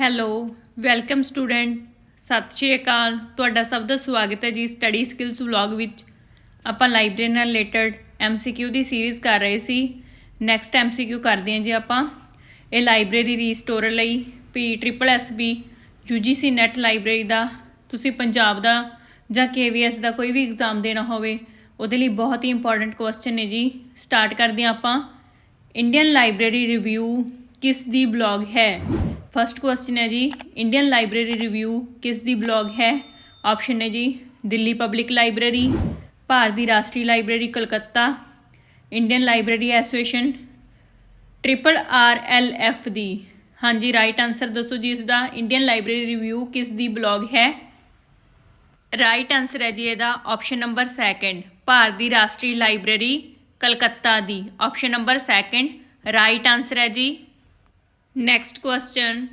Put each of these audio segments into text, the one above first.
Hello, welcome student, ਸਤਿ ਸ਼੍ਰੀ ਅਕਾਲ। ਤੁਹਾਡਾ ਸਭ ਦਾ ਸਵਾਗਤ ਹੈ ਜੀ ਸਟੱਡੀ ਸਕਿੱਲਸ ਵਲੌਗ ਵਿੱਚ। ਆਪਾਂ ਲਾਇਬ੍ਰੇਰੀ ਨਾਲ ਰਿਲੇਟਡ ਐਮਸੀਕਿਊ ਦੀ ਸੀਰੀਜ਼ ਕਰ ਰਹੇ ਸੀ। ਨੈਕਸਟ ਐਮਸੀਕਿਊ ਕਰਦੇ ਹਾਂ ਜੀ ਆਪਾਂ। ਇਹ ਲਾਇਬ੍ਰੇਰੀ ਰੀਸਟੋਰ ਲਈ P triple S B UGC NET library ਦਾ। ਤੁਸੀਂ ਪੰਜਾਬ ਦਾ ਜਾਂ ਕੇਵੀਐਸ ਦਾ ਕੋਈ ਵੀ ਐਗਜ਼ਾਮ ਦੇਣਾ ਹੋਵੇ, ਉਹਦੇ ਲਈ ਬਹੁਤ ਹੀ ਇੰਪੋਰਟੈਂਟ ਕੁਐਸਚਨ ਨੇ ਜੀ। ਸਟਾਰਟ ਕਰਦੇ ਹਾਂ ਆਪਾਂ। ਇੰਡੀਅਨ ਲਾਇਬ੍ਰੇਰੀ ਰਿਵਿਊ ਕਿਸ ਦੀ ਬਲੌਗ ਹੈ? ਫਸਟ ਕੁਐਸਚਨ ਹੈ ਜੀ ਇੰਡੀਅਨ ਲਾਇਬ੍ਰੇਰੀ ਰਿਵਿਊ ਕਿਸ ਦੀ ਬਲੌਗ ਹੈ? ਆਪਸ਼ਨ ਹੈ ਜੀ ਦਿੱਲੀ ਪਬਲਿਕ ਲਾਇਬ੍ਰੇਰੀ ਭਾਰਤ ਦੀ ਰਾਸ਼ਟਰੀ library Calcutta Indian library association triple R L F ਦੀ ਹਾਂਜੀ ਰਾਈਟ ਆਨਸਰ ਦੱਸੋ ਜੀ ਇਸ ਦਾ ਇੰਡੀਅਨ ਲਾਇਬ੍ਰੇਰੀ ਰਿਵਿਊ ਕਿਸ ਦੀ ਬਲੌਗ ਹੈ? ਰਾਈਟ ਆਨਸਰ ਹੈ ਜੀ ਇਹਦਾ ਆਪਸ਼ਨ ਨੰਬਰ 2 ਭਾਰਤ ਦੀ ਰਾਸ਼ਟਰੀ ਲਾਇਬ੍ਰੇਰੀ ਕਲਕੱਤਾ ਦੀ। ਆਪਸ਼ਨ ਨੰਬਰ 2 ਰਾਈਟ ਆਨਸਰ ਹੈ ਜੀ ਨੈਕਸਟ ਕੁਐਸਚਨ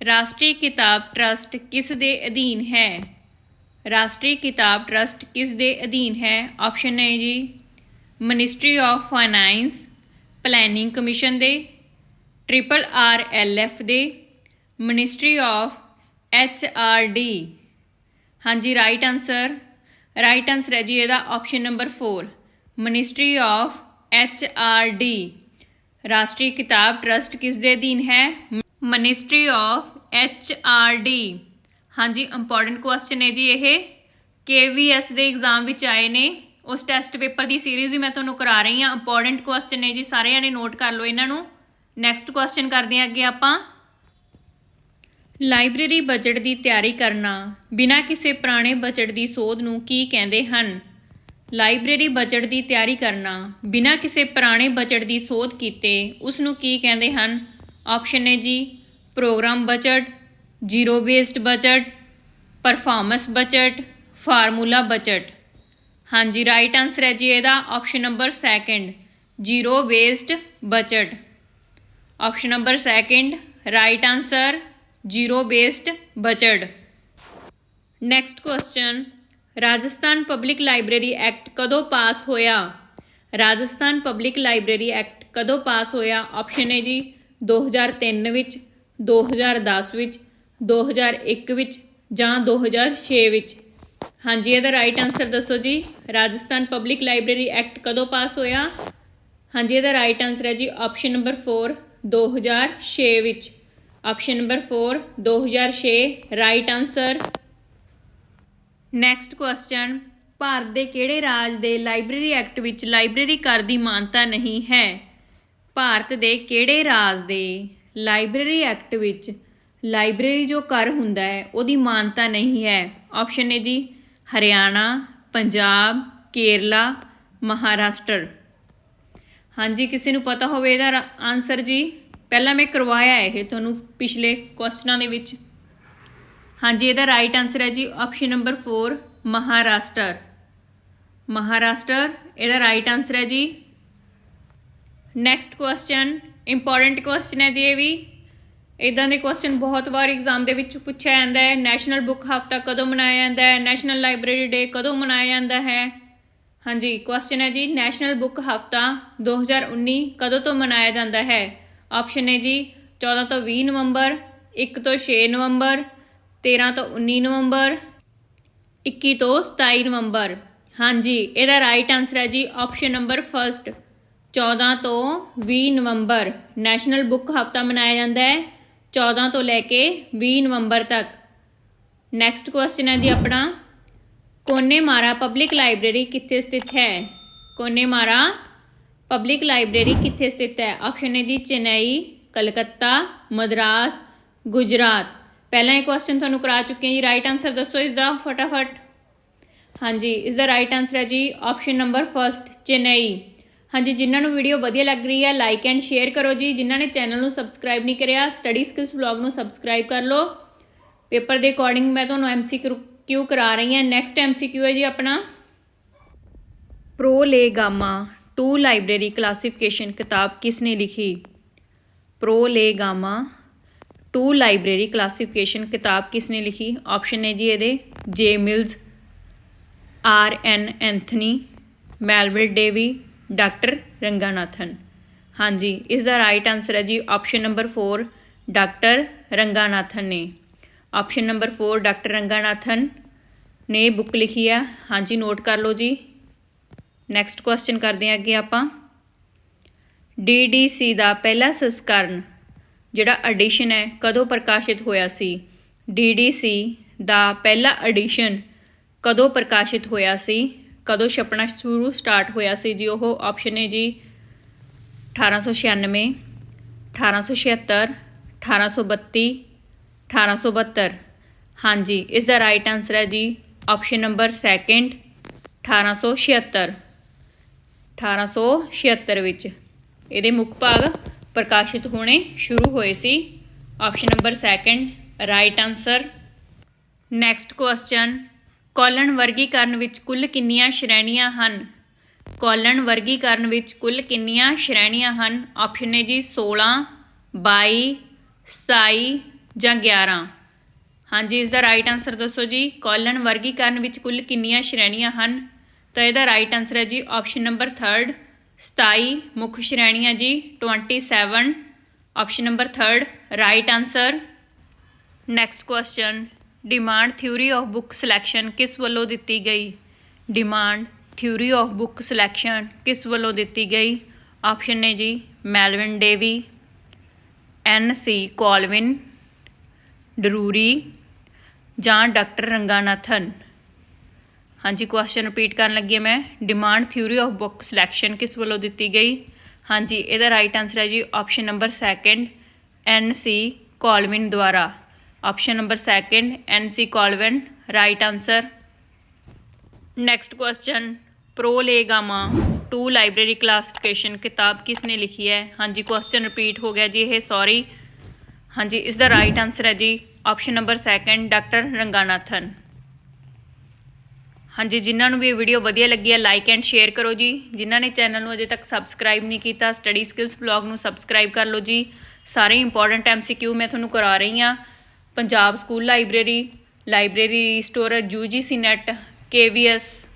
ਰਾਸ਼ਟਰੀ ਕਿਤਾਬ ਟਰਸਟ ਕਿਸ ਦੇ ਅਧੀਨ ਹੈ ਰਾਸ਼ਟਰੀ ਕਿਤਾਬ ਟਰਸਟ ਕਿਸ ਦੇ ਅਧੀਨ ਹੈ ਆਪਸ਼ਨ ਹੈ ਜੀ ministry of finance planning commission ਦੇ ਟ੍ਰਿਪਲ ਆਰ ਐਲ ਐਫ ਦੇ ministry of H R D ਹਾਂਜੀ ਰਾਈਟ ਆਨਸਰ ਰਾਈਟ ਆਨਸਰ ਹੈ ਜੀ ਇਹਦਾ option number 4 ministry of H R D ਰਾਸ਼ਟਰੀ ਕਿਤਾਬ ਟਰਸਟ ਕਿਸ ਦੇ ਅਧੀਨ ਹੈ? Ministry of H R D ਹਾਂਜੀ ਇੰਪੋਰਟੈਂਟ ਕੁਐਸਚਨ ਹੈ ਜੀ ਇਹ। ਕੇਵੀਐਸ ਦੇ ਐਗਜ਼ਾਮ ਵਿੱਚ ਆਏ ਨੇ। ਉਸ ਟੈਸਟ ਪੇਪਰ ਦੀ ਸੀਰੀਜ਼ ਹੀ ਮੈਂ ਤੁਹਾਨੂੰ ਕਰਾ ਰਹੀ ਹਾਂ। ਇੰਪੋਰਟੈਂਟ ਕੁਐਸਚਨ ਨੇ ਜੀ, ਸਾਰਿਆਂ ਨੇ ਨੋਟ ਕਰ ਲਓ ਇਹਨਾਂ ਨੂੰ। ਨੈਕਸਟ ਕੁਐਸਚਨ ਕਰਦੇ ਹਾਂ ਅੱਗੇ ਆਪਾਂ। ਲਾਇਬ੍ਰੇਰੀ ਬਜਟ ਦੀ ਤਿਆਰੀ ਕਰਨਾ। ਬਿਨਾਂ ਕਿਸੇ ਪੁਰਾਣੇ ਬਜਟ ਦੀ ਸੋਧ ਨੂੰ ਕੀ ਕਹਿੰਦੇ ਹਨ? ਲਾਇਬ੍ਰੇਰੀ ਬਜਟ ਦੀ ਤਿਆਰੀ ਕਰਨਾ। ਬਿਨਾਂ ਕਿਸੇ ਪੁਰਾਣੇ ਬਜਟ ਦੀ ਸੋਧ ਕੀਤੇ ਉਸ ਨੂੰ ਕੀ ਕਹਿੰਦੇ ਹਨ? ਆਪਸ਼ਨ ਨੇ ਜੀ, programme budget, zero based budget, performance budget, formula budget. ਹਾਂਜੀ ਰਾਈਟ ਆਨਸਰ ਹੈ ਜੀ ਇਹਦਾ। Option number 2 zero based budget. Option number 2 right answer zero based budget. Next question Rajasthan public library act ਕਦੋਂ ਪਾਸ ਹੋਇਆ? Rajasthan public library act ਕਦੋਂ pass ਹੋਇਆ? Option ਹੈ ਜੀ 2003 ਵਿੱਚ 2010 ਵਿੱਚ 2001 ਵਿੱਚ ਜਾਂ 2006 ਵਿੱਚ। ਹਾਂਜੀ, ਇਹਦਾ ਰਾਈਟ ਆਨਸਰ ਦੱਸੋ ਜੀ। ਰਾਜਸਥਾਨ ਪਬਲਿਕ ਲਾਇਬ੍ਰੇਰੀ ਐਕਟ ਕਦੋਂ ਪਾਸ ਹੋਇਆ? ਹਾਂਜੀ, ਇਹਦਾ ਰਾਈਟ ਆਨਸਰ ਹੈ ਜੀ ਆਪਸ਼ਨ ਨੰਬਰ 4 2006 ਵਿੱਚ। Option number 4 2006 right answer next question Bharat ਦੇ ਕਿਹੜੇ ਰਾਜ ਦੇ ਲਾਇਬ੍ਰੇਰੀ ਐਕਟ ਵਿੱਚ ਲਾਇਬ੍ਰੇਰੀ ਕਰ ਦੀ ਮਾਨਤਾ ਨਹੀਂ ਹੈ? ਭਾਰਤ ਦੇ ਕਿਹੜੇ ਰਾਜ ਦੇ ਲਾਇਬ੍ਰੇਰੀ ਐਕਟ ਵਿੱਚ ਲਾਇਬ੍ਰੇਰੀ ਜੋ ਕਰ ਹੁੰਦਾ ਹੈ, ਉਹਦੀ ਮਾਨਤਾ ਨਹੀਂ ਹੈ? ਆਪਸ਼ਨ ਨੇ ਜੀ, ਹਰਿਆਣਾ, ਪੰਜਾਬ, ਕੇਰਲਾ, ਮਹਾਰਾਸ਼ਟਰ। ਹਾਂਜੀ, ਕਿਸੇ ਨੂੰ ਪਤਾ ਹੋਵੇ ਇਹਦਾ ਆਨਸਰ ਜੀ, ਪਹਿਲਾਂ ਮੈਂ ਕਰਵਾਇਆ ਇਹ ਤੁਹਾਨੂੰ ਪਿਛਲੇ ਕੁਐਸਚਨਾਂ ਦੇ ਵਿੱਚ। ਹਾਂਜੀ, ਇਹਦਾ ਰਾਈਟ ਆਨਸਰ ਹੈ ਜੀ ਆਪਸ਼ਨ ਨੰਬਰ 4 ਮਹਾਰਾਸ਼ਟਰ। ਮਹਾਰਾਸ਼ਟਰ, ਇਹਦਾ ਰਾਈਟ ਆਨਸਰ ਹੈ ਜੀ। ਨੈਕਸਟ ਕੁਐਸਚਨ ਇੰਪੋਰਟੈਂਟ ਕੁਐਸਚਨ ਹੈ ਜੀ ਇਹ ਵੀ। ਇਦਾਂ ਦੇ ਕੁਐਸਚਨ ਬਹੁਤ ਵਾਰ ਐਗਜ਼ਾਮ ਦੇ ਵਿੱਚ ਪੁੱਛਿਆ ਜਾਂਦਾ ਹੈ। ਨੈਸ਼ਨਲ ਬੁੱਕ ਹਫਤਾ ਕਦੋਂ ਮਨਾਇਆ ਜਾਂਦਾ ਹੈ? ਨੈਸ਼ਨਲ ਲਾਇਬ੍ਰੇਰੀ ਡੇ ਕਦੋਂ ਮਨਾਇਆ ਜਾਂਦਾ ਹੈ? ਹਾਂਜੀ ਕੁਐਸਚਨ ਹੈ ਜੀ ਨੈਸ਼ਨਲ ਬੁੱਕ ਹਫਤਾ 2019 ਕਦੋਂ ਤੋਂ ਮਨਾਇਆ ਜਾਂਦਾ ਹੈ? ਆਪਸ਼ਨ ਹੈ ਜੀ 14 ਤੋਂ 20 ਨਵੰਬਰ 1 ਤੋਂ 6 ਨਵੰਬਰ 13 ਤੋਂ 19 ਨਵੰਬਰ 21 ਤੋਂ 27 ਨਵੰਬਰ। ਹਾਂਜੀ, ਇਹਦਾ ਰਾਈਟ ਆਨਸਰ ਹੈ ਜੀ ਆਪਸ਼ਨ ਨੰਬਰ ਫਰਸਟ 14 ਤੋਂ 20 ਨਵੰਬਰ। ਨੈਸ਼ਨਲ ਬੁੱਕ ਹਫਤਾ ਮਨਾਇਆ ਜਾਂਦਾ ਹੈ 14 ਤੋਂ ਲੈ ਕੇ 20 ਨਵੰਬਰ ਤੱਕ। ਨੈਕਸਟ ਕੁਐਸਚਨ ਹੈ ਜੀ ਆਪਣਾ, ਕੋਨੇਮਾਰਾ ਪਬਲਿਕ ਲਾਇਬ੍ਰੇਰੀ ਕਿੱਥੇ ਸਥਿਤ ਹੈ? ਕੋਨੇਮਾਰਾ ਪਬਲਿਕ ਲਾਇਬ੍ਰੇਰੀ ਕਿੱਥੇ ਸਥਿਤ ਹੈ? ਆਪਸ਼ਨ ਹੈ ਜੀ ਚੇਨਈ, ਕਲਕੱਤਾ, ਮਦਰਾਸ, ਗੁਜਰਾਤ। ਪਹਿਲਾਂ ਇਹ ਕੁਐਸਚਨ ਤੁਹਾਨੂੰ ਕਰਾ ਚੁੱਕੇ ਹਾਂ ਜੀ। ਰਾਈਟ ਆਨਸਰ ਦੱਸੋ ਇਸ ਦਾ, ਫਟਾਫਟ। ਹਾਂਜੀ, ਇਸ ਦਾ ਰਾਈਟ ਆਨਸਰ ਹੈ ਜੀ ਆਪਸ਼ਨ ਨੰਬਰ ਫਰਸਟ ਚੇਨਈ। ਹਾਂਜੀ, ਜਿਨ੍ਹਾਂ ਨੂੰ ਵੀਡੀਓ ਵਧੀਆ ਲੱਗ ਰਹੀ ਹੈ ਲਾਈਕ ਐਂਡ ਸ਼ੇਅਰ ਕਰੋ ਜੀ। ਜਿਨ੍ਹਾਂ ਨੇ ਚੈਨਲ ਨੂੰ ਸਬਸਕ੍ਰਾਈਬ ਨਹੀਂ ਕਰਿਆ ਸਟੱਡੀ ਸਕਿੱਲਸ ਵਲੌਗ ਨੂੰ ਸਬਸਕ੍ਰਾਈਬ ਕਰ ਲਓ। ਪੇਪਰ ਦੇ ਅਕੋਰਡਿੰਗ ਮੈਂ ਤੁਹਾਨੂੰ ਐਮਸੀਕਿਊ ਕਰਾ ਰਹੀ ਹਾਂ। ਨੈਕਸਟ ਐਮਸੀਕਿਊ ਹੈ ਜੀ ਆਪਣਾ। ਪ੍ਰੋ ਲੇ ਗਾਮਾ 2 ਲਾਇਬ੍ਰੇਰੀ ਕਲਾਸੀਫਿਕੇਸ਼ਨ ਕਿਤਾਬ ਕਿਸ ਨੇ ਲਿਖੀ prolegomena 2 library classification ਕਿਤਾਬ ਕਿਸ ਨੇ ਲਿਖੀ? ਆਪਸ਼ਨ ਨੇ ਜੀ ਇਹਦੇ J Mills R N Anthony Melvil Dewey doctor Ranganathan ਹਾਂਜੀ ਇਸ ਦਾ ਰਾਈਟ ਆਨਸਰ ਹੈ ਜੀ ਆਪਸ਼ਨ ਨੰਬਰ 4 ਡਾਕਟਰ ਰੰਗਾਨਾਥਨ ਨੇ। ਆਪਸ਼ਨ ਨੰਬਰ 4 ਡਾਕਟਰ ਰੰਗਾਨਾਥਨ ਨੇ ਬੁੱਕ ਲਿਖੀ ਹੈ। ਹਾਂਜੀ ਨੋਟ ਕਰ ਲਓ ਜੀ। ਨੈਕਸਟ ਕੁਐਸਚਨ ਕਰਦੇ ਹਾਂ ਅੱਗੇ ਆਪਾਂ। ਡੀਡੀਸੀ ਦਾ ਪਹਿਲਾ ਸੰਸਕਰਨ ਜਿਹੜਾ ਐਡੀਸ਼ਨ ਹੈ, ਕਦੋਂ ਪ੍ਰਕਾਸ਼ਿਤ ਹੋਇਆ ਸੀ? ਡੀਡੀਸੀ ਦਾ ਪਹਿਲਾ ਐਡੀਸ਼ਨ ਕਦੋਂ ਪ੍ਰਕਾਸ਼ਿਤ ਹੋਇਆ ਸੀ? ਕਦੋਂ ਛਪਣਾ ਸ਼ੁਰੂ ਸਟਾਰਟ ਹੋਇਆ ਸੀ ਜੀ? ਉਹ ਆਪਸ਼ਨ ਹੈ ਜੀ 1896 1876 1832 1872 ਹਾਂਜੀ, ਇਸ ਦਾ ਰਾਈਟ ਆਨਸਰ ਹੈ ਜੀ ਆਪਸ਼ਨ ਨੰਬਰ 2 1876 1876 ਵਿੱਚ। ਇਹਦੇ ਮੁੱਖ ਭਾਗ ਪ੍ਰਕਾਸ਼ਿਤ ਹੋਣੇ ਸ਼ੁਰੂ ਹੋਏ ਸੀ। Option number 2 right answer next question colon ਵਰਗੀਕਰਨ ਵਿੱਚ ਕੁੱਲ ਕਿੰਨੀਆਂ ਸ਼੍ਰੇਣੀਆਂ ਹਨ? ਕੋਲਨ ਵਰਗੀਕਰਨ ਵਿੱਚ ਕੁੱਲ ਕਿੰਨੀਆਂ ਸ਼੍ਰੇਣੀਆਂ ਹਨ? ਆਪਸ਼ਨ ਨੇ ਜੀ 16 22 27 ਜਾਂ 11 ਹਾਂਜੀ ਇਸ ਦਾ ਰਾਈਟ ਆਨਸਰ ਦੱਸੋ ਜੀ। ਕੋਲਨ ਵਰਗੀਕਰਨ ਵਿੱਚ ਕੁੱਲ ਕਿੰਨੀਆਂ ਸ਼੍ਰੇਣੀਆਂ ਹਨ? ਤਾਂ ਇਹਦਾ ਰਾਈਟ ਆਨਸਰ ਹੈ ਜੀ ਆਪਸ਼ਨ ਨੰਬਰ 3 27 ਮੁੱਖ ਸ਼੍ਰੇਣੀਆਂ ਜੀ 27 option number 3 right answer next question demand theory of book selection ਕਿਸ ਵੱਲੋਂ ਦਿੱਤੀ ਗਈ demand theory of book selection ਕਿਸ ਵੱਲੋਂ ਦਿੱਤੀ ਗਈ ਆਪਸ਼ਨ ਨੇ ਜੀ ਮੈਲਵਿਨ ਡੇਵੀ ਐਨ ਸੀ ਕੋਲਵਿਨ ਡਰੂਰੀ ਜਾਂ ਡਾਕਟਰ ਰੰਗਾਨਾਥਨ ਹਾਂਜੀ ਕੁਐਸਚਨ ਰਿਪੀਟ ਕਰਨ ਲੱਗੀ ਹਾਂ ਮੈਂ demand theory of book selection ਕਿਸ ਵੱਲੋਂ ਦਿੱਤੀ ਗਈ ਹਾਂਜੀ ਇਹਦਾ ਰਾਈਟ ਆਨਸਰ ਹੈ ਜੀ option number 2 N C Colvin ਦੁਆਰਾ option number 2 N C Colvin right answer next question prolegomena 2 library classification ਕਿਤਾਬ ਕਿਸ ਨੇ ਲਿਖੀ ਹੈ ਹਾਂਜੀ ਕੁਐਸਚਨ ਰਿਪੀਟ ਹੋ ਗਿਆ ਜੀ ਇਹ ਸੌਰੀ ਹਾਂਜੀ ਇਸ ਦਾ ਰਾਈਟ ਆਨਸਰ ਹੈ ਜੀ ਆਪਸ਼ਨ ਨੰਬਰ 2 ਡਾਕਟਰ ਰੰਗਾਨਾਥਨ ਹਾਂਜੀ, ਜਿਨ੍ਹਾਂ ਨੂੰ ਵੀ ਇਹ ਵੀਡੀਓ ਵਧੀਆ ਲੱਗੀ ਹੈ ਲਾਈਕ ਐਂਡ ਸ਼ੇਅਰ ਕਰੋ ਜੀ। ਜਿਨ੍ਹਾਂ ਨੇ ਚੈਨਲ ਨੂੰ ਅਜੇ ਤੱਕ ਸਬਸਕ੍ਰਾਈਬ ਨਹੀਂ ਕੀਤਾ ਸਟੱਡੀ ਸਕਿੱਲਸ ਬਲੌਗ ਨੂੰ ਸਬਸਕ੍ਰਾਈਬ ਕਰ ਲਓ ਜੀ। ਸਾਰੇ ਇੰਪੋਰਟੈਂਟ ਐਮਸੀਕਿਊ ਮੈਂ ਤੁਹਾਨੂੰ ਕਰਾ ਰਹੀ ਹਾਂ। Punjab school library library store UGC NET KVS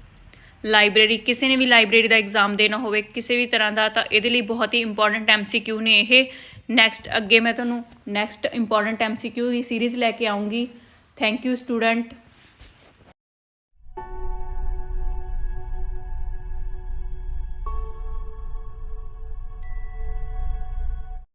library ਕਿਸੇ ਨੇ ਵੀ ਲਾਇਬ੍ਰੇਰੀ ਦਾ ਐਗਜ਼ਾਮ ਦੇਣਾ ਹੋਵੇ, ਕਿਸੇ ਵੀ ਤਰ੍ਹਾਂ ਦਾ, ਤਾਂ ਇਹਦੇ ਲਈ ਬਹੁਤ ਹੀ ਇੰਪੋਰਟੈਂਟ ਐਮਸੀਕਿਊ ਨੇ ਇਹ। ਨੈਕਸਟ ਅੱਗੇ ਮੈਂ ਤੁਹਾਨੂੰ ਨੈਕਸਟ ਇੰਪੋਰਟੈਂਟ ਐਮਸੀਕਿਊ ਦੀ ਸੀਰੀਜ਼ ਲੈ ਕੇ ਆਉਂਗੀ। Thank you student